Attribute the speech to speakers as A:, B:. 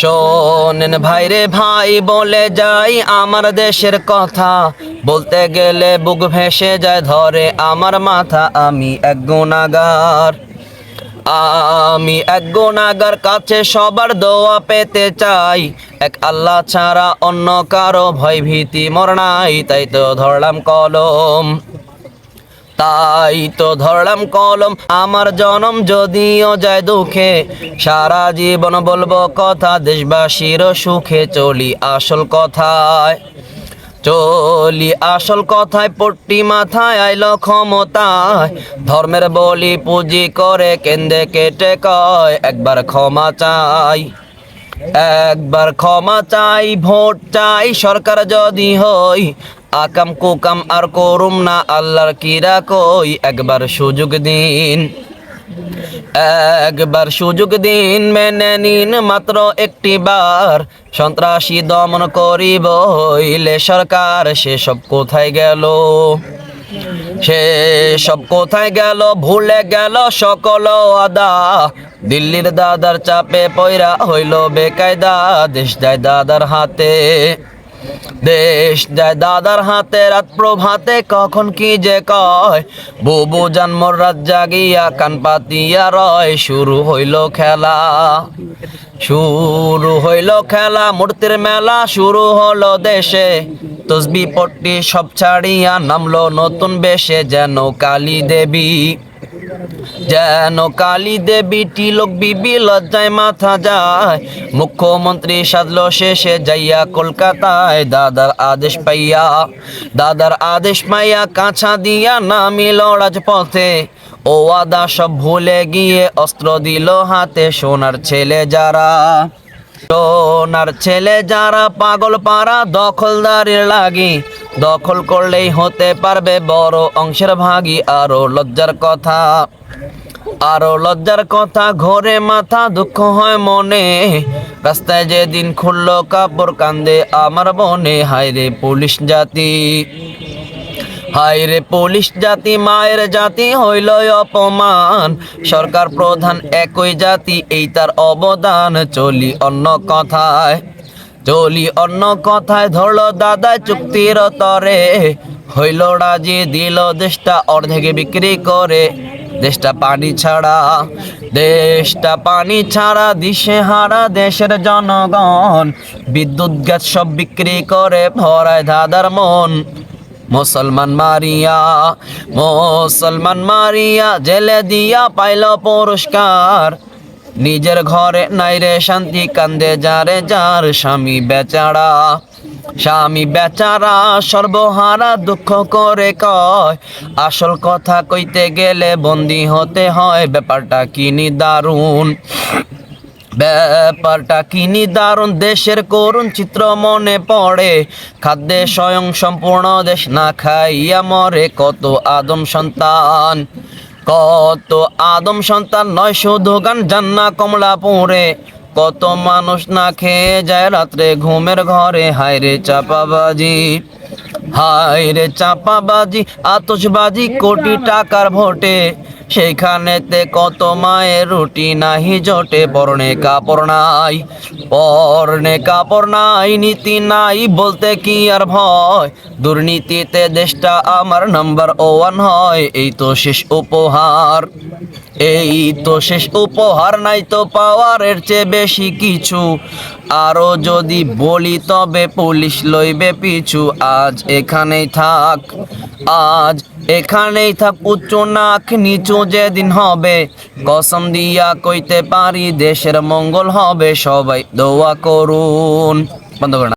A: শোনেন ভাই রে ভাই, বলে যাই আমার দেশের কথা। বলতে গেলে বুক ভেসে যায় ধরে, আমার মাথা আমি এক গুণাগার। আমি এক গুণাগার, কাছে সবার দোয়া পেতে চাই। এক আল্লাহ ছাড়া অন্য কারও ভয় ভীতি মর নাই, তাই তো ধরলাম কলম। তাই তো ধরলাম কলম, আমার জনম যদিও যায় দুঃখে। সারা জীবন বলব কথা, দেশবাসীর সুখে চলি আসল কথায়। চলি আসল কথায়, পট্টি মাথায় আইল ক্ষমতায়। ধর্মের বলি পুঁজি করে কেন্দ্রে কেটে কয়, একবার ক্ষমা চাই। একবার ক্ষমা চাই, ভোট চাই, সরকার যদি হই, আকাম কুকাম আর করুম না আল্লাহর কিরা কই, একবার সুযোগ দিন। একবার সুযোগ দিন, মেনে নিন মাত্র একটি বার, সন্ত্রাসী দমন করিব হইলে সরকার সেসব কোথায় গেল? সে সব কোথায় গেল? ভুলে গেল সকল আদা দিল্লির দাদার চাপে পয়রা হইল বেকায়দা, দেশ যায় দাদার হাতে। দেশ যায় দাদার হাতে রাত প্রভাতে কখন কি যে কয়? বুবু জন্মর রাত জাগিয়া কান পাতিয়া রয়, শুরু হইল খেলা। শুরু হইল খেলা, মূর্তির মেলা শুরু হলো দেশে। তসবি পট্টি সব ছাড়িয়া নামলো নতুন বেশে, যেন কালী দেবী। যেন কালী দেবী টিলক বিবি লজ্জায় মাথা যায়। মুখ্যমন্ত্রী সাজলো শেষে যাইয়া কলকাতায়। দাদার আদেশ পাইয়া, দাদার আদেশ পাইয়া কাছা দিয়া নামিল রাজপথে। ও আদা সব ভুলে গিয়ে অস্ত্র দিল হাতে সোনার ছেলে যারা। সোনার ছেলে যারা, পাগল পাড়া দখলদারির লাগি। দখল করলেই হতে পারবে বড় অংশের ভাগী আরও লজ্জার কথা। আরও লজ্জার কথা, ঘরে মাথা দুঃখ হয় মনে। রাস্তায় যেদিন খুললো কাপড় কান্দে আমার বনে হায়রে পুলিশ জাতি, হায় রে পুলিশ জাতি, মায়ের জাতি হইল অপমান। সরকার প্রধান একই জাতি, এই তার অবদান চলি অন্য কথায়। চলি অন্য কথায় ধরলো দাদা চুক্তির তরে। হইল রাজি, দিল দেশটা অর্ধেকে বিক্রি করে। দেশটা পানি ছাড়া, দেশটা পানি ছাড়া দিশে হারা দেশের জনগণ। বিদ্যুৎ, গ্যাস সব বিক্রি করে ভরায় দাদার মন। মুসলমান মারিয়া মুসলমান মারিয়া, জেলে দিয়া পাইল পুরস্কার। নিজের ঘরে নাই রে শান্তি, কান্দে যারে যার স্বামী বেচারা। স্বামী বেচারা সর্বহারা দুঃখ করে কয়। আসল কথা কইতে গেলে বন্দি হতে হয়, ব্যাপারটা কিনি দারুণ। ব্যাপারটা কিনি দারুণ, দেশের করুণ চিত্র মনে পড়ে। খাদ্যে স্বয়ং সম্পূর্ণ দেশ না খাইয়া মরে, কত আদম সন্তান। কত আদম সন্তান নয়, শুধু গান জান্না কমলা কমলাপুরে। কত মানুষ না খেয়ে যায় রাত্রে ঘুমের ঘরে। হায়রে চাপাবাজি হায়রে চাপাবাজি, আতশবাজি কোটি টাকার ভোটে। সেইখানেতে কত মায়ের রুটি নাহি জটে পরনে কাপড় নাই পরনে কাপড় নাই, নীতি নাই, বলতে কি আর ভয়? দুর্নীতিতে দেশটা আমার নাম্বার ওয়ান হয়, এই তো শেষ উপহার। এই তো শেষ উপহার, নাই তো পাওয়ারের চেয়ে বেশি কিছু। আরও যদি বলি তবে পুলিশ লইবে পিছু, আজ এখানেই থাক, আজ এখানেই থাক, উচ্চ নাক নিচু যেদিন হবে, কসম দিয়া কইতে পারি দেশের মঙ্গল হবে, সবাই দোয়া করুন। বন্ধ